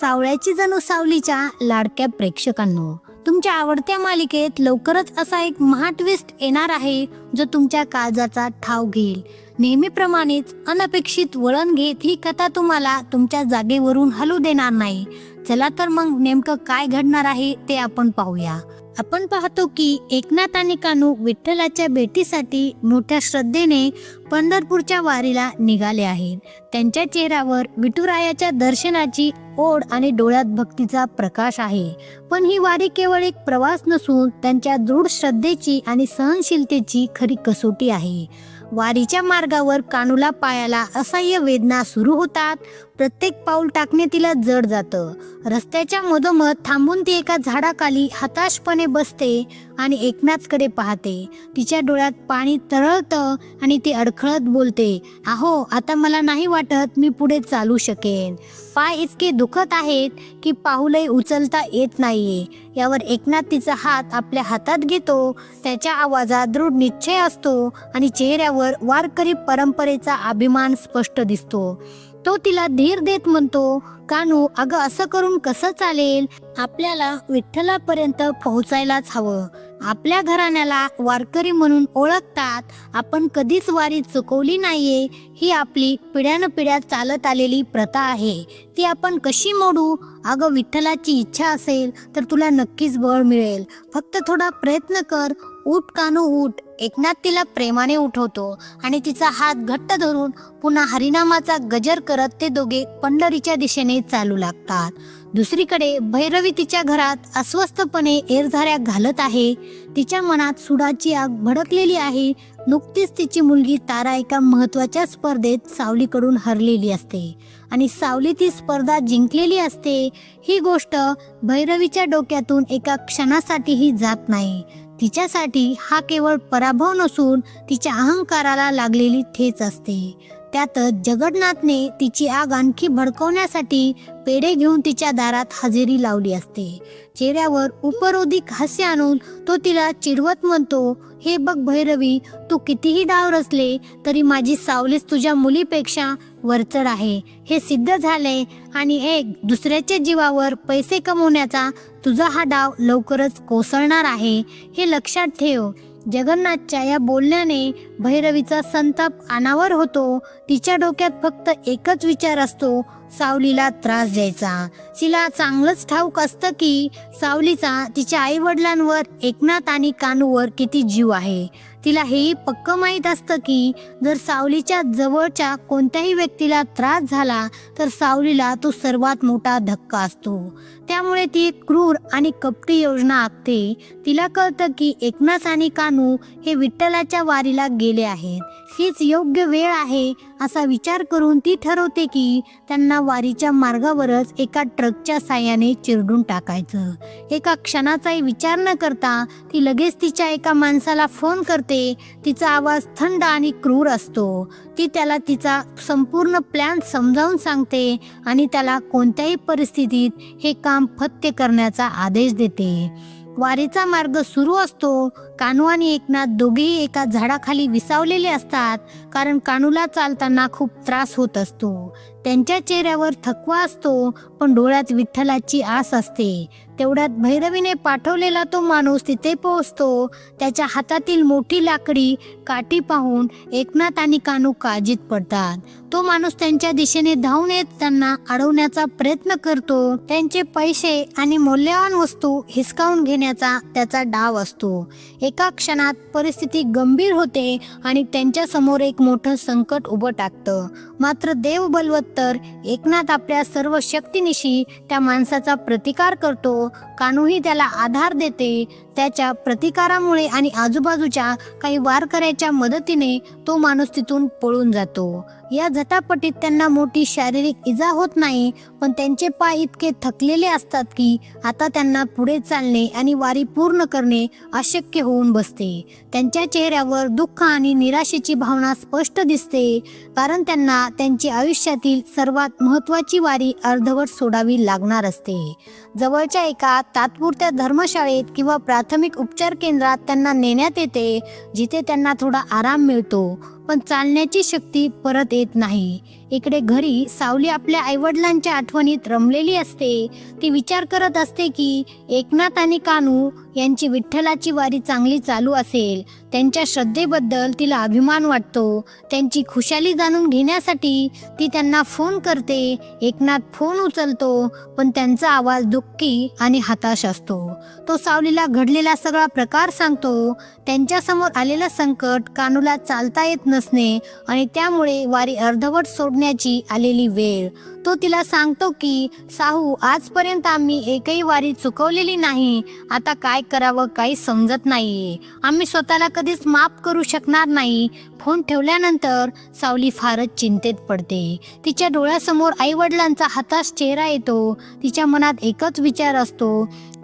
सावळ्याची जणू सावलीच्या लाडक्या प्रेक्षकांनो तुमच्या आवडत्या मालिकेत लवकरच असा एक महाट्विस्ट येणार आहे जो तुमच्या काळजाचा ठाव घेईल. नेहमीप्रमाणेच अनपेक्षित वळण घेत ही कथा तुम्हाला तुमच्या जागेवरून हलू देणार नाही. चला तर मग नेमकं काय घडणार आहे ते आपण पाहूया. आपण पाहतो की एकनाथ आणि कानू विठ्ठलाच्या भेटीसाठी मोठ्या श्रद्धेने पंढरपूरच्या वारीला निघाले आहेत. त्यांच्या चेहऱ्यावर विठुरायाच्या दर्शनाची ओढ आणि डोळ्यात भक्तीचा प्रकाश आहे. पण ही वारी केवळ एक प्रवास नसून त्यांच्या दृढ श्रद्धेची आणि सहनशीलतेची खरी कसोटी आहे. वारीच्या मार्गावर कानूला पायाला असह्य वेदना सुरू होतात प्रत्येक पाऊल टाकणे तिला जड जातं. रस्त्याच्या मधोमध थांबून ती एका झाडाखाली हताशपणे बसते आणि एकनाथकडे पाहते. तिच्या डोळ्यात पाणी तरळतं आणि ती अडखळत बोलते अहो आता मला नाही वाटत मी पुढे चालू शकेन. पाय इतके दुखत आहेत की पाऊलही उचलता येत नाहीये. यावर एकनाथ तिचा हात आपल्या हातात घेतो. त्याच्या आवाजात दृढ निश्चय असतो आणि चेहऱ्यावर वारकरी परंपरेचा अभिमान स्पष्ट दिसतो. तो तिला धीर देत म्हणतो कानू अगं असं करून कसं चालेल? आपल्याला विठ्ठलापर्यंत पोहोचायलाच हवं. आपल्या घराण्याला वारकरी म्हणून ओळखतात. आपण कधीच वारी चुकवली नाहीये. ही आपली पिढ्यानपिढ्या चालत आलेली प्रथा आहे. ती आपण कशी मोडू? अगं विठ्ठलाची इच्छा असेल तर तुला नक्कीच बळ मिळेल. फक्त थोडा प्रयत्न कर. उठ कानू उठ. एकनाथ तिला प्रेमाने उठवतो आणि तिचा हात घट्ट धरून पुन्हा हरिनामाचा गजर करत ते दोघे पंढरीच्या दिशेने चालू लागतात. दुसरीकडे भैरवी तिच्या घरात अस्वस्थपणे एरझाऱ्या घालत आहे. तिच्या मनात सुडाची आग भडकलेली आहे. नुकतीच तिची मुलगी तारा एका महत्त्वाच्या स्पर्धेत सावलीकडून हरलेली असते आणि सावली ती स्पर्धा जिंकलेली असते. ही गोष्ट भैरवीच्या डोक्यातून एका क्षणासाठीही जात नाही. तिच्यासाठी हा केवळ पराभव नसून तिच्या अहंकाराला लागलेली ठेच असते. त्यातच जगन्नाथने तिची आग आणखी भडकवण्यासाठी पेढे घेऊन तिच्या दारात हजेरी लावली असते. चेहऱ्यावर उपरोधिक हास्य आणून तो तिला चिडवत म्हणतो हे बघ भैरवी तू कितीही डाव रचले तरी माझी सावलीच तुझ्या मुलीपेक्षा वरचढ आहे. हे सिद्ध झाले आणि एक दुसऱ्याच्या जीवावर पैसे कमवण्याचा तुझा हा डाव लवकरच कोसळणार आहे हे लक्षात ठेव. जगन्नाथच्या या बोलण्याने भैरवीचा संताप अनावर होतो. तिच्या डोक्यात फक्त एकच विचार असतो सावलीला त्रास द्यायचा. तिला चांगलंच ठाऊक असतं की सावलीचा तिच्या आई वडिलांवर एकनाथ आणि कानूवर किती जीव आहे. तिला हेही पक्क माहीत असतं की जर सावलीच्या जवळच्या कोणत्याही व्यक्तीला त्रास झाला तर सावलीला तो सर्वात मोठा धक्का असतो. त्यामुळे ती क्रूर आणि कपटी योजना आखते. तिला कळतं की एकनाथ आणि कानू हे विठ्ठलाच्या वारीला गेले आहेत. हीच योग्य वेळ आहे असा विचार करून ती ठरवते की त्यांना वारीच्या मार्गावरच एका ट्रकच्या साह्याने चिरडून टाकायचं. एका क्षणाचाही विचार न करता ती लगेच तिच्या एका माणसाला फोन करते. तिचा आवाज थंड आणि क्रूर असतो. ती त्याला तिचा संपूर्ण प्लॅन समजावून सांगते आणि त्याला कोणत्याही परिस्थितीत हे काम फत्य करण्याचा आदेश देते. वारीचा मार्ग सुरू असतो. कानू आणि एकनाथ दोघेही एका झाडाखाली विसावलेले असतात. कारण कानूला चालताना खूप त्रास होत असतो. त्यांच्या चेहऱ्यावर थकवा असतो पण डोळ्यात विठ्ठलाची आस असते. तेवढ्यात भैरवीने पाठवलेला तो माणूस तिथे पोहोचतो. त्याच्या हातातील मोठी लाकडी काठी पाहून एकनाथ आणि कानू काळजीत पडतात. तो माणूस त्यांच्या दिशेने धावून येत त्यांना अडवण्याचा प्रयत्न करतो. त्यांचे पैसे आणि मौल्यवान वस्तू हिसकावून घेण्याचा त्याचा डाव असतो. एका क्षणात परिस्थिती गंभीर होते आणि त्यांच्यासमोर एक मोठं संकट उभं टाकतं. मात्र देव बलवत्तर एकनाथ आपल्या सर्व शक्तीनिशी त्या माणसाचा प्रतिकार करतो. कानूही त्याला आधार देते. त्याच्या प्रतिकारामुळे आणि आजूबाजूच्या काही वारकऱ्याच्या मदतीने तो माणूस तिथून पळून जातो. या झटापटीत त्यांना मोठी शारीरिक इजा होत नाही पण त्यांचे पाय इतके थकलेले असतात की आता त्यांना पुढे चालणे आणि वारी पूर्ण करणे अशक्य होऊन बसते. त्यांच्या चेहऱ्यावर दुःख आणि निराशेची भावना स्पष्ट दिसते कारण त्यांना त्यांची आयुष्यातील सर्वात महत्त्वाची वारी अर्धवट सोडावी लागणार असते. जवळच्या एका तात्पुरत्या धर्मशाळेत किंवा प्राथमिक उपचार केंद्रात त्यांना नेण्यात येते जिथे त्यांना थोडा आराम मिळतो. पण चालण्याची शक्ती परत येत नाही. इकडे घरी सावली आपल्या आईवडिलांच्या आठवणीत रमलेली असते. ती विचार करत असते की एकनाथ आणि कानू यांची विठ्ठलाची वारी चांगली चालू असेल. त्यांच्या श्रद्धेबद्दल तिला अभिमान वाटतो. त्यांची खुशाली जाणून घेण्यासाठी ती त्यांना फोन करते. एकनाथ फोन उचलतो पण त्यांचा आवाज दुःखी आणि हताश असतो. तो सावलीला घडलेला सगळा प्रकार सांगतो. त्यांच्यासमोर आलेलं संकट कानूला चालता येत नसणे आणि त्यामुळे वारी अर्धवट सोडण्याची आलेली वेळ. तो तिला सांगतो की साहू आजपर्यंत आम्ही एकही वारी चुकवलेली नाही. आता काय करावं काही समजत नाही आम्ही स्वतःला कधीच माफ करू शकणार नाही. फोन ठेवल्यानंतर सावली फारच चिंतेत पडते. तिच्या डोळ्यासमोर आई वडिलांचा हताश चेहरा येतो. तिच्या मनात एकच विचार असतो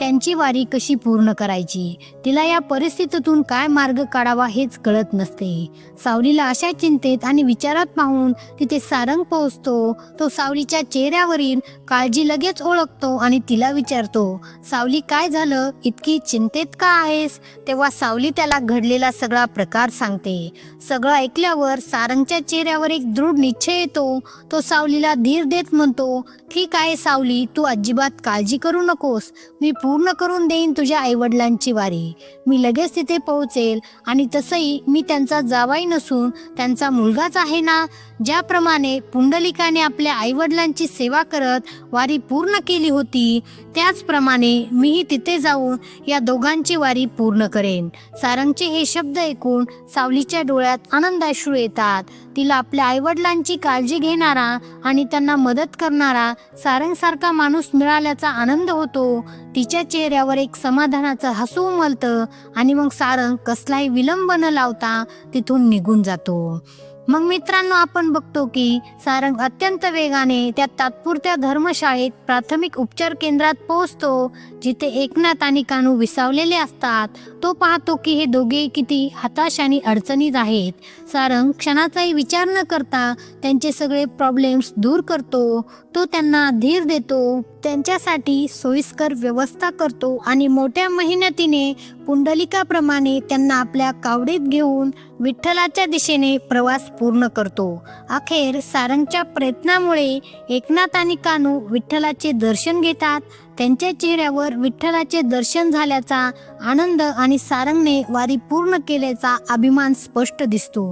त्यांची वारी कशी पूर्ण करायची? तिला या परिस्थितीतून काय मार्ग काढावा हेच कळत नसते. सावलीला अशा चिंतेत आणि विचारात पाहून तिथे सारंग पोहोचतो. तो सावलीच्या चेहऱ्यावरील काळजी लगेच ओळखतो आणि तिला विचारतो सावली काय झालं? इतकी चिंतेत का आहेस? तेव्हा सावली त्याला घडलेला सगळा प्रकार सांगते. सगळं ऐकल्यावर सारंगच्या चेहऱ्यावर एक दृढ निश्चय येतो. तो सावलीला धीर देत म्हणतो ठीक आहे सावली तू अजिबात काळजी करू नकोस. मी पूर्ण पूर्ण करून देईन तुझ्या आईवडिलांची वारी. मी लगेच तिथे पोहोचेल आणि तसंही मी त्यांचा जावाई नसून त्यांचा मुलगाच आहे ना? ज्याप्रमाणे पुंडलिकाने आपल्या आईवडिलांची सेवा करत वारी पूर्ण केली होती त्याचप्रमाणे मीही तिथे जाऊन या दोघांची वारी पूर्ण करेन. सारंगचे हे शब्द ऐकून सावलीच्या डोळ्यात आनंदाश्रू येतात. तिला आपल्या आईवडिलांची काळजी घेणारा आणि त्यांना मदत करणारा सारंगसारखा माणूस मिळाल्याचा आनंद होतो. तिच्या चेहऱ्यावर एक समाधानाचं हसू उमलतं आणि मग सारंग कसलाही विलंब न लावता तिथून निघून जातो. मग मित्रांनो आपण बघतो की सारंग अत्यंत वेगाने त्या तात्पुरत्या धर्मशाळेत प्राथमिक उपचार केंद्रात पोहोचतो जिथे एकनाथ आणि कानू विसावलेले असतात. तो पाहतो की हे दोघे किती हताश आणि अडचणीत आहेत. सारंग क्षणाचाही विचार न करता त्यांचे सगळे प्रॉब्लेम्स दूर करतो. तो त्यांना धीर देतो. त्यांच्यासाठी सोयीस्कर व्यवस्था करतो आणि मोठ्या मेहनतीने पुंडलिकाप्रमाणे त्यांना आपल्या कावडीत घेऊन विठ्ठलाच्या दिशेने प्रवास पूर्ण करतो. अखेर सारंगच्या प्रयत्नामुळे एकनाथ आणि कानू विठ्ठलाचे दर्शन घेतात त्यांच्या चेहऱ्यावर विठ्ठलाचे दर्शन झाल्याचा आनंद आणि सारंगने वारी पूर्ण केल्याचा अभिमान स्पष्ट दिसतो.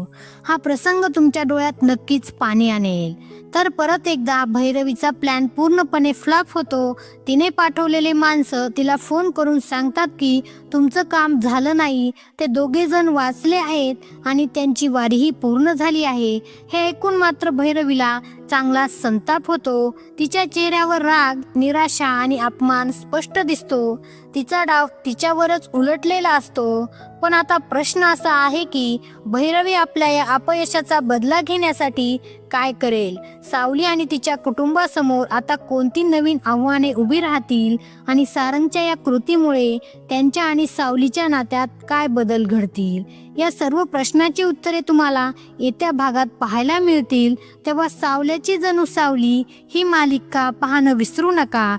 हा प्रसंग तुमच्या डोळ्यात नक्कीच पाणी आणेल. तर परत एकदा भैरवीचा प्लॅन पूर्णपणे फ्लॉप होतो तिने पाठवलेले माणसं तिला फोन करून सांगतात की तुमचं काम झालं नाही ते दोघे जण वाचले आहेत आणि त्यांची वारीही पूर्ण झाली आहे. हे ऐकून मात्र भैरवीला चांगला संताप होतो तिच्या चेहऱ्यावर राग निराशा आणि अपमान स्पष्ट दिसतो. तिचा डाव तिच्यावरच उलटलेला असतो. पण आता प्रश्न असा आहे की भैरवी आपल्या या अपयशाचा बदला घेण्यासाठी काय करेल? सावली आणि तिच्या कुटुंबासमोर आता कोणती नवीन आव्हाने उभी राहतील? आणि सारंगच्या या कृतीमुळे त्यांच्या आणि सावलीच्या नात्यात काय बदल घडतील? या सर्व प्रश्नाची उत्तरे तुम्हाला येत्या भागात पाहायला मिळतील. तेव्हा सावल्याची जणू सावली ही मालिका पाहणं विसरू नका.